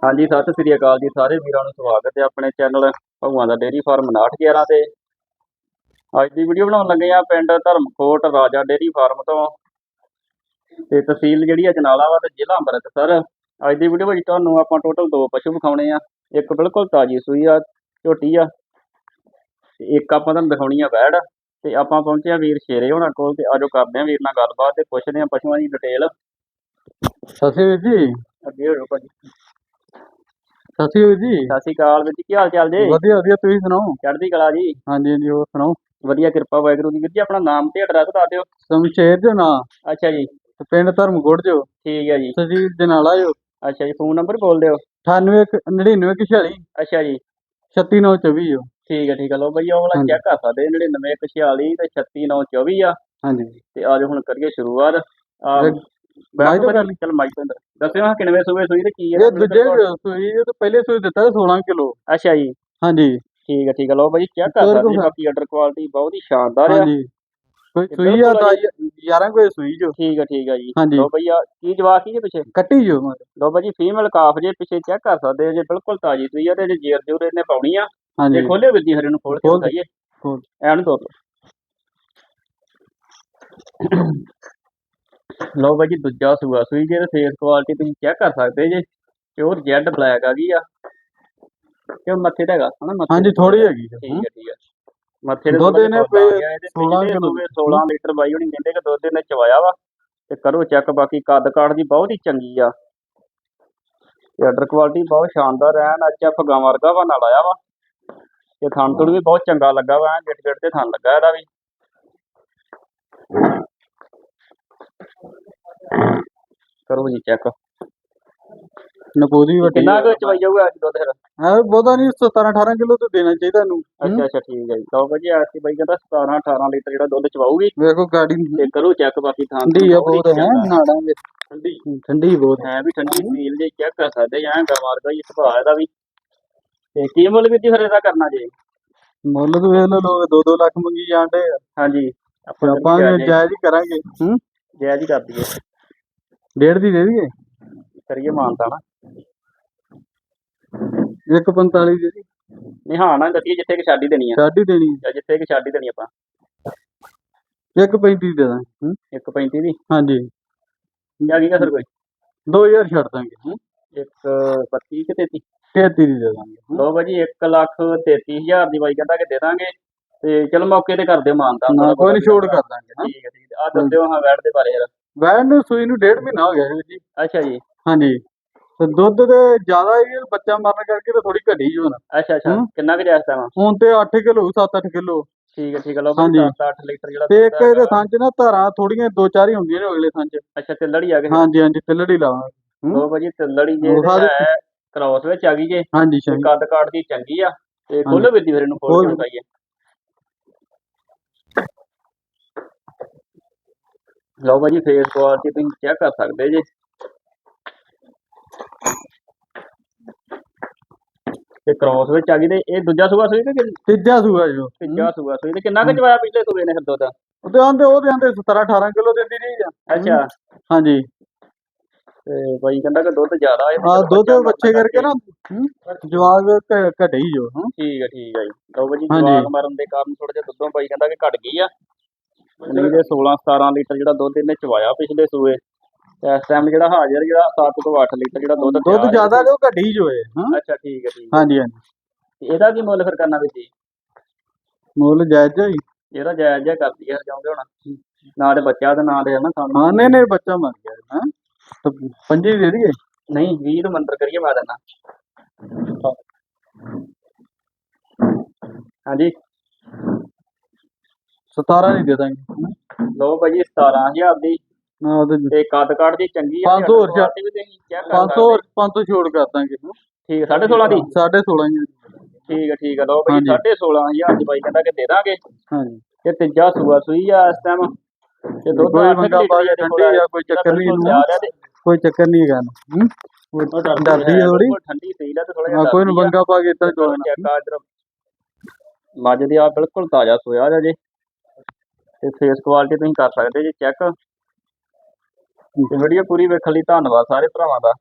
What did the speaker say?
ਹਾਂਜੀ ਸਤਿ ਸ੍ਰੀ ਅਕਾਲ ਜੀ ਸਾਰੇ ਵੀਰਾਂ ਨੂੰ ਸਵਾਗਤ ਹੈ ਆਪਣੇ ਚੈਨਲ ਭਗਵਾਨ ਦਾ ਡੇਅਰੀ ਫਾਰਮ 6911 ਤੇ। ਅੱਜ ਦੀ ਵੀਡੀਓ ਬਣਾਉਣ ਲੱਗੇ ਆ ਪਿੰਡ ਧਰਮਕੋਟ ਰਾਜਾ ਡੇਅਰੀ ਫਾਰਮ ਤੋਂ। ਤੇ ਤਹਿਸੀਲ ਜਿਹੜੀ ਆ ਜਨਾਲਾ ਵਾ ਤੇ ਜ਼ਿਲ੍ਹਾ ਅੰਮ੍ਰਿਤਸਰ। ਅੱਜ ਦੀ ਵੀਡੀਓ ਵਿੱਚ ਤੁਹਾਨੂੰ ਆਪਾਂ ਟੋਟਲ ਦੋ ਪਸ਼ੂ ਵਿਖਾਉਣੇ ਆ ਇੱਕ ਬਿਲਕੁਲ ਤਾਜੀ ਸੂਈ ਆ ਝੋਟੀ ਆ। ਤੇ ਇੱਕ ਆਪਾਂ ਤੁਹਾਨੂੰ ਦਿਖਾਉਣੀ ਆ ਵੈੜ ਤੇ ਆਪਾਂ ਪਹੁੰਚੇ ਆ ਵੀਰ ਸ਼ੇਰੇ ਹੋਣਾ ਕੋਲ ਤੇ ਆਜੋ ਕਰਦੇ ਆ ਵੀਰ ਨਾਲ ਗੱਲਬਾਤ ਤੇ ਪੁੱਛਦੇ ਆ ਪਸ਼ੂਆਂ ਦੀ ਡਿਟੇਲ ਸਤਿ ਵੀਰ ਜੀ। ਅੱਗੇ ਹੋ ਭਾਜੀ। ਸਤਿ ਵੀਰ ਜੀ। ਸਤਿ ਸ਼੍ਰੀ ਅਕਾਲ ਵੀਰ ਜੀ ਕੀ ਹਾਲ ਚਾਲ ਜੀ? ਵਧੀਆ ਵਧੀਆ ਤੁਸੀਂ ਸੁਣਾਓ? ਚੜ੍ਹਦੀ ਕਲਾ ਜੀ। ਹਾਂਜੀ ਹਾਂਜੀ ਹੋਰ ਸੁਣਾਓ? ਵਧੀਆ ਕਿਰਪਾ ਵਾਹਿਗੁਰੂ ਦੀ। ਵੀਰ ਜੀ ਆਪਣਾ ਨਾਮ ਤੇ ਐਡਰੈਸ ਦੱਸ ਦਿਓ। ਸ਼ਮਸ਼ੇਰ ਜੋ ਨਾ। ਅੱਛਾ ਜੀ। ਤੇ ਪਿੰਡ ਧਰਮਕੋਟ ਜੋ। ਠੀਕ ਹੈ ਜੀ। ਤਹਿਸੀਲ ਜਨਾਲਾ ਜੋ। ਅੱਛਾ ਜੀ ਫੋਨ ਨੰਬਰ ਬੋਲ ਦਿਓ। 98 9946 ਅੱਛਾ ਜੀ। 36924 ਜੋ। ਠੀਕ ਹੈ ਠੀਕ ਹੈ ਲਓ ਬਈ ਉਹ ਵਾਲਾ। ਚੈੱਕ ਕਰ ਸਕਦੇ 9946 ਤੇ 36924 ਆ। ਹਾਂਜੀ। ਤੇ ਆਜੋ ਹੁਣ ਕਰੀਏ ਸ਼ੁਰੂਆਤ। ਆ ਤੋਂ ਕਰ। ਚਲ ਮਾਈਕ ਤੋਂ ਅੰਦਰ। ਦੱਸਿਓ ਹਾਂ ਕਿੰਨਵੇਂ ਸੂਏ ਸੂਈ ਤੇ ਕੀ ਹੈ ਇਹ ਦੂਜੇ ਸੂਈ ਇਹ ਤਾਂ ਪਹਿਲੇ ਸੂਈ ਦਿੱਤਾ ਸੀ 16 ਕਿਲੋ। ਅੱਛਾ ਜੀ। ਹਾਂਜੀ। ਠੀਕ ਹੈ ਠੀਕ ਹੈ ਲਓ ਬਈ ਚੈੱਕ ਕਰ ਸਕਦੇ ਜੀ? ਬਾਕੀ ਆਰਡਰ ਕੁਆਲਿਟੀ ਬਹੁਤ ਹੀ ਸ਼ਾਨਦਾਰ ਆ। ਹਾਂਜੀ। ਕੋਈ ਇਹ ਸੂਈ ਆ ਤਾਂ 11 ਕੋਈ ਸੂਈ ਜੋ। ਠੀਕ ਹੈ ਠੀਕ ਹੈ ਜੀ। ਲਓ ਬਈ ਆ ਕੀ ਜਵਾਬ ਕੀ ਜੇ ਪਿੱਛੇ? ਕੱਟੀ ਜੋ। ਲਓ ਬਈ ਫੀਮੇਲ ਕਾਫ ਜੇ ਪਿੱਛੇ ਚੈੱਕ ਕਰ ਸਕਦੇ ਹੋ ਜੇ ਬਿਲਕੁਲ ਤਾਜੀ ਸੂਈ ਆ ਤੇ ਜੇ ਜੇਰ ਜੂਰ ਇਹਨੇ ਪਾਉਣੀ ਆ। ਤੇ ਖੋਲਿਓ ਜੀ ਹਰੇ ਨੂੰ ਖੋਲ ਕੇ। ਦਿਖਾਈਏ। ਖੋਲ। ਐਨ ਤੋਰ ਲਓ ਬਾਈ ਜੀ ਦੂਜਾ ਸੂਆ ਸੂਈ ਜੇ ਫੇਸ ਕੁਆਲਿਟੀ ਤੁਸੀਂ ਚੈੱਕ ਕਰ ਸਕਦੇ ਜੇ ਪਿਓਰ ਜੈਡ ਬਲੈਕ ਆ ਗਈ ਆ। ਕਿਉਂ ਮੱਥੇ ਤੇ ਹੈਗਾ ਹਨਾ ਮੱਥੇ? ਹਾਂਜੀ? ਥੋੜੀ ਹੈਗੀ ਜੋ ਠੀਕ ਹੈ ਠੀਕ ਹੈ ਮੱਥੇ ਦੇ ਦੁੱਧ ਇਹਨੇ ਜਿਹਾ ਫੁੱਲ ਆ ਗਿਆ ਇਹਦੇ 16 ਪਿਛਲੇ ਕਿਲੋ। ਸੂਏ 16 ਲੀਟਰ ਬਾਈ ਹੋਣੀ ਕਹਿੰਦੇ ਕਿ ਦੁੱਧ ਇਹਨੇ ਚਵਾਇਆ ਵਾ ਤੇ ਕਰੋ ਚੈੱਕ ਬਾਕੀ ਕੱਦ ਕਾਠ ਦੀ ਬਹੁਤ ਹੀ ਚੰਗੀ ਆ। ਤੇ ਆਰਡਰ ਕੁਆਲਿਟੀ ਬਹੁਤ ਸ਼ਾਨਦਾਰ ਐਨ ਅੱਜ ਅਫਗਾਂ ਵਰਗਾ ਵਾ ਨਾਲ ਆਇਆ ਵਾ। ਤੇ ਥਣ ਤੁਣ ਵੀ ਬਹੁਤ ਚੰਗਾ ਲੱਗਾ ਵਾ ਗਿੱਟ ਗਿੱਟ ਤੇ ਥਣ ਲੱਗਾ ਇਹਦਾ ਵੀ। ਕਰੋ ਜੀ ਚੈੱਕ ਨਪੋਦੀ ਵੱਡੀ ਕਿੰਨਾ ਕੁ ਚਵਾਈ ਜਾਊਗਾ ਅੱਜ ਦੁੱਧ ਫਿਰ? ਹੈ ਬਹੁਤਾ ਨਹੀਂ 17 18 ਕਿਲੋ ਤਾਂ ਦੇਣਾ ਚਾਹੀਦਾ ਨੂੰ ਅੱਛਾ ਅੱਛਾ ਠੀਕ ਹੈ ਜੀ। ਲਓ ਭਾਜੀ ਆਰਤੀ ਬਾਈ ਕਹਿੰਦਾ 17 18 ਲੀਟਰ ਜਿਹੜਾ ਦੁੱਧ ਚਵਾਊਗੀ। ਵੇਖੋ ਗਾੜੀ ਤੇ ਕਰੋ ਚੈੱਕ ਬਾਕੀ ਥਾਂ ਠੰਡੀ ਆ ਬਹੁਤ ਹੈ ਨਾੜਾਂ ਵਿੱਚ ਠੰਡੀ। ਠੰਡੀ ਬਹੁਤ। ਹੈ ਵੀ ਠੰਡੀ ਫੀਲ ਜੇ ਚੈੱਕ ਕਰ ਸਕਦੇ ਜਾਂ ਗਰਮਾਰ ਦਾ ਹੀ ਸੁਭਾਅ ਇਹਦਾ ਵੀ। ਤੇ ਕੀ ਮੁੱਲ ਵੀ ਜੀ ਫਿਰ ਇਹਦਾ ਕਰਨਾ ਜੀ? ਮੁੱਲ ਤਾਂ ਵੇਖ ਲਓ ਲੋਕ 2-2 ਲੱਖ ਮੰਗੀ ਜਾਂਦੇ ਆ। ਹਾਂਜੀ। ਤੇ ਆਪਾਂ ਵੀ ਜਾਇਜ਼ ਹੀ ਕਰਾਂਗੇ। ਹੂੰ। ਜਾਇਜ਼ ਹੀ ਕਰ ਦਈਏ। ਡੇਢ ਦੀ ਦੇ ਦਈਏ? ਕਰੀਏ ਮਾਨਤਾ ਨਾ। 145 ਦੇ ਦੀ ਨਹੀਂ ਹਾਂ ਨਾ ਦੱਸੀਏ ਜਿੱਥੇ ਕਿ ਛੱਡ ਹੀ ਦੇਣੀ ਆ। ਛੱਡ ਹੀ ਦੇਣੀ ਜਾਂ ਜਿੱਥੇ ਕਿ ਛੱਡ ਹੀ ਦੇਣੀ ਆਪਾਂ। 135 ਦੇ ਦਾਂ ਹੂੰ। 135 ਦੀ? ਹਾਂਜੀ। ਜਾਂ ਕੀ ਸਰ ਕੋਈ? 2000 ਛੱਡ ਦਾਂਗੇ ਹੂੰ। 1 ਕਿ 33 33 ਦੀ ਦੇ ਦਾਂਗੇ। ਲੋ ਭਾਜੀ 1 ਲੱਖ 33000 ਦੀ ਬਾਈ ਕਹਿੰਦਾ ਕਿ ਦੇ ਦਾਂਗੇ। ਤੇ ਚਲ ਮੌਕੇ ਤੇ ਕਰ ਦਿਓ ਮਾਨਤਾ ਨਾ ਕੋਈ ਨਹੀਂ ਛੋੜ ਕਰ ਦਾਂਗੇ ਠੀਕ ਹੈ ਠੀਕ ਆ ਦੱਸਿਓ ਹਾਂ ਵੈਟ ਦੇ ਬਾਰੇ ਯਾਰ ਵੈਨ ਨੂੰ ਸੂਈ ਨੂੰ ਡੇਢ ਮਹੀਨਾ ਹੋ ਗਿਆ ਜੀ ਅੱਛਾ ਜੀ। ਹਾਂਜੀ। ਤੇ ਦੁੱਧ ਤੇ ਜ਼ਿਆਦਾ ਹੀ ਬੱਚਾ ਮਰਨ ਕਰਕੇ ਤੇ ਥੋੜੀ ਘਟੀ ਜੀ ਹੁਣ। ਅੱਛਾ ਅੱਛਾ। ਕਿੰਨਾ ਕੁ ਜਾਇਜ਼ ਵਾ ਹੁਣ ਤੇ 8 ਕਿਲੋ 7-8 ਕਿਲੋ। ਠੀਕ ਹੈ ਠੀਕ ਹੈ। ਲੋ ਹਾਂਜੀ। ਭਾਜੀ 7-8 ਲੀਟਰ ਜਿਹੜਾ ਤੇ ਇੱਕ ਇਹਦੇ। ਥਾਂ 'ਚ ਨਾ ਧਾਰਾਂ ਥੋੜੀਆਂ ਦੋ ਚਾਰ ਹੀ ਹੁੰਦੀਆਂ ਨੇ ਅਗਲੇ ਥਾਂ 'ਚ। ਅੱਛਾ ਤੇ ਲੜੀ ਆ ਗਈ। ਹਾਂਜੀ ਹਾਂਜੀ। ਤਿੱਲੜੀ ਲਾਵਾਂਗੇ ਹੂੰ। ਲੋ ਭਾਜੀ ਤੇ ਲੜੀ ਜੇ ਕ੍ਰਾਸ ਵਿੱਚ ਆ ਗਈ ਜੇ। ਹਾਂਜੀ ਤੇ ਕੱਦ ਕਾਠ ਦੀ ਚੰਗੀ ਆ। ਤੇ ਖੋਲੋ ਵਿੱਦੀ ਫਿਰ ਇਹਨੂੰ ਖੋਲ ਖੋਲ। ਕੇ ਦਿਖਾਈਏ ਲਓ ਭਾਜੀ ਫੇਸ ਕੁਆਲਿਟੀ ਤੁਸੀਂ ਚੈੱਕ ਕਰ ਸਕਦੇ ਜੇ। ਤੇ ਕ੍ਰਾਸ ਵਿੱਚ ਆ ਗਈ ਤੇ ਇਹ ਦੂਜਾ ਸੂਆ ਸੂਈ ਤੇ ਕਿ- ਤੀਜਾ ਸੂਆ ਜੋ ਤੀਜਾ ਸੂਆ ਸੂਈ ਤੇ ਕਿੰਨਾ ਕੁ ਚਵਾਇਆ ਪਿਛਲੇ ਸੂਏ ਨੇ ਫਿਰ ਦੁੱਧ ਉਹਦੇ ਆਂਦੇ ਉਹਦੇ ਆਂਦੇ 17 18 ਕਿਲੋ ਦਿੰਦੀ ਰਹੀ ਆ। ਅੱਛਾ। ਹਾਂਜੀ। ਤੇ ਬਾਈ ਕਹਿੰਦਾ ਕਿ ਦੁੱਧ ਜ਼ਿਆਦਾ ਹੈ ਆ ਦੁੱਧ ਬੱਚੇ ਕਰਕੇ ਨਾ ਹੂੰ, ਜਵਾਗ ਘ- ਘਟੇ ਹੀ ਜੋ ਹਾਂ। ਠੀਕ ਹੈ ਠੀਕ ਹੈ ਜੀ। ਲਓ ਭਾਜੀ ਹਾਂਜੀ। ਜਵਾਕ ਮਰਨ ਦੇ ਕਾਰਨ ਥੋੜਾ ਜਿਹਾ ਦੁੱਧੋਂ ਬਾਈ ਕਹਿੰਦਾ ਕਿ ਘਟ ਗਈ ਆ। ਨਹੀਂ ਤੇ 16 17 ਲੀਟਰ ਜਿਹੜਾ ਦੁੱਧ ਇਹਨੇ ਚਵਾਇਆ ਪਿਛਲੇ ਸੂਏ ਤੇ ਇਸ ਟਾਈਮ ਜਿਹੜਾ ਹਾਜ਼ਰ ਜਿਹੜਾ 7 ਤੋਂ 8 ਲੀਟਰ ਜਿਹੜਾ ਦੁੱਧ ਦੁੱਧ ਹੈ। ਜ਼ਿਆਦਾ ਲਿਓ ਘਟੀ ਹੀ ਜੋ ਹੈ ਹਾਂ? ਅੱਛਾ ਠੀਕ ਹੈ ਠੀਕ ਹੈ। ਹਾਂਜੀ ਹਾਂਜੀ। ਇਹਦਾ ਕੀ ਮੁੱਲ ਫਿਰ ਕਰਨਾ ਵੀ ਜੀ ਮੁੱਲ ਜਾਇਜ਼ ਹੀ ਇਹਦਾ ਜਾਇਜ਼ ਜਿਹਾ ਕਰਦੀ ਹੈ ਚਾਹੁੰਦੇ ਹੁਣ। ਨਾ ਤੇ ਬੱਚਾ ਤੇ ਨਾ ਹੈ ਨਾ ਸਾਨੂੰ ਹਾਂ ਨਹੀਂ ਨਹੀਂ ਬੱਚਾ ਮਰ ਗਿਆ ਹਾਂ। ਤਾਂ ਪੰਜੀ ਦੇ ਦਈਏ? ਨਹੀਂ 20 ਨੂੰ ਮੰਤਰ ਕਰੀਏ ਮੈਂ ਦੇਣਾ। ਹਾਂਜੀ। 17 ਨਹੀਂ ਦੇ ਦਾਂਗੇ। ਲਓ ਭਾਜੀ 17000 ਦੀ। ਨਾ ਉਹਦੇ ਤੇ ਕੱਦ ਕਾਠ ਦੀ ਚੰਗੀ ਆ 500 ਹੋਰ ਵੀ ਤੁਸੀਂ ਚੈੱਕ ਕਰ 500 ਸਕਦੇ 500 ਛੋੜ ਕਰ ਦਾਂਗੇ। ਠੀਕ ਹੈ 16.5 ਦੀ? 16.5 ਹੀ ਠੀਕ ਹੈ ਠੀਕ ਹੈ ਲਓ ਭਾਈ ਹਾਂਜੀ। 16500 ਦੀ ਬਾਈ ਕਹਿੰਦਾ ਕਿ ਦੇ ਦਾਂਗੇ। ਹਾਂਜੀ। ਤੇ ਤੀਜਾ ਸੂਆ ਸੂਈ ਆ ਇਸ ਟਾਈਮ ਤੇ ਦੁੱਧ ਕੋਈ ਮੰਗਾ ਪਾ ਆ ਕੇ ਠੰਡੀ। ਆ ਕੋਈ ਚੱਕਰ ਨਹੀਂ ਇਹਨੂੰ। ਆ ਕੋਈ ਚੱਕਰ ਨਹੀਂ ਹੈਗਾ ਹੂੰ? ਡਰਦੀ ਹੈ ਥੋੜੀ ਬਿਲਕੁਲ ਠੰਡੀ ਆ ਤੇ ਥੋੜਾ ਹਾਂ ਕੋਈ ਨੂੰ ਬੰਗਾ ਪਾ ਕੇ ਇੱਦਾਂ ਚੈੱਕ ਆ ਇਧਰ ਮੱਝ ਦੀ ਆ ਬਿਲਕੁਲ ਤਾਜ਼ਾ ਸੋਇਆ ਜਾ ਜੇ। ਤੇ ਫੇਸ ਕੁਆਲਿਟੀ ਤੁਸੀਂ ਕਰ ਸਕਦੇ ਜੀ ਚੈੱਕ ਤੇ ਵੀਡੀਓ ਪੂਰੀ ਵੇਖਣ ਲਈ ਧੰਨਵਾਦ ਸਾਰੇ ਭਰਾਵਾਂ ਦਾ।